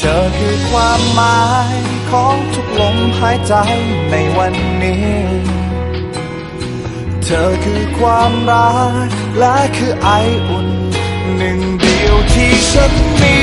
เธอคือความหมายของทุกลมหายใจในวันนี้ เธอคือความรักและคือไออุ่น หนึ่งเดียวที่ฉันมี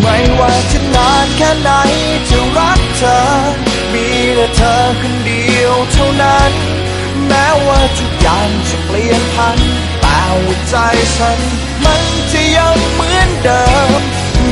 ไม่ว่าจะนานแค่ไหนจะรักเธอ มีแต่เธอคนเดียวเท่านั้น แม้ว่าทุกอย่างจะเปลี่ยนพันแต่หัวใจฉันมันจะยังเหมือนเดิม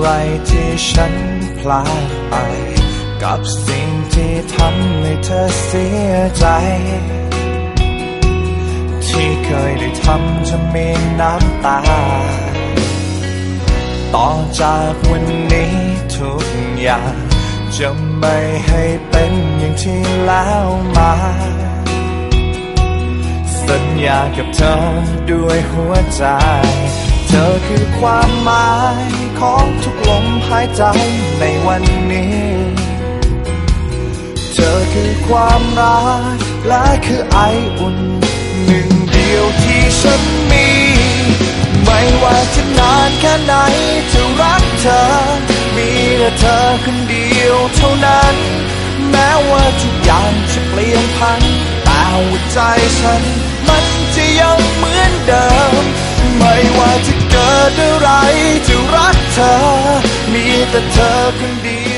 ไรที่ฉันพลาดไป กับสิ่งที่ทำให้เธอเสียใจ ที่เคยได้ทำจะมีน้ำตา ต่อจากวันนี้ทุกอย่าง จะไม่ให้เป็นอย่างที่แล้วมาสัญญากับเธอด้วยหัวใจ คือความหมายของทุกลมหายใจในวันนี้ เธอคือความรักและคือไออุ่นหนึ่งเดียวที่ฉันมี ไม่ว่าจะนานแค่ไหนจะรักเธอ มีแต่เธอคนเดียวเท่านั้น แม้ว่าทุกอย่างจะเปลี่ยนพันแต่หัวใจฉัน มันจะยังเหมือนเดิม ไม่ว่าจะ ดอะไรจะรักเธอ มีแต่เธอคนเดียว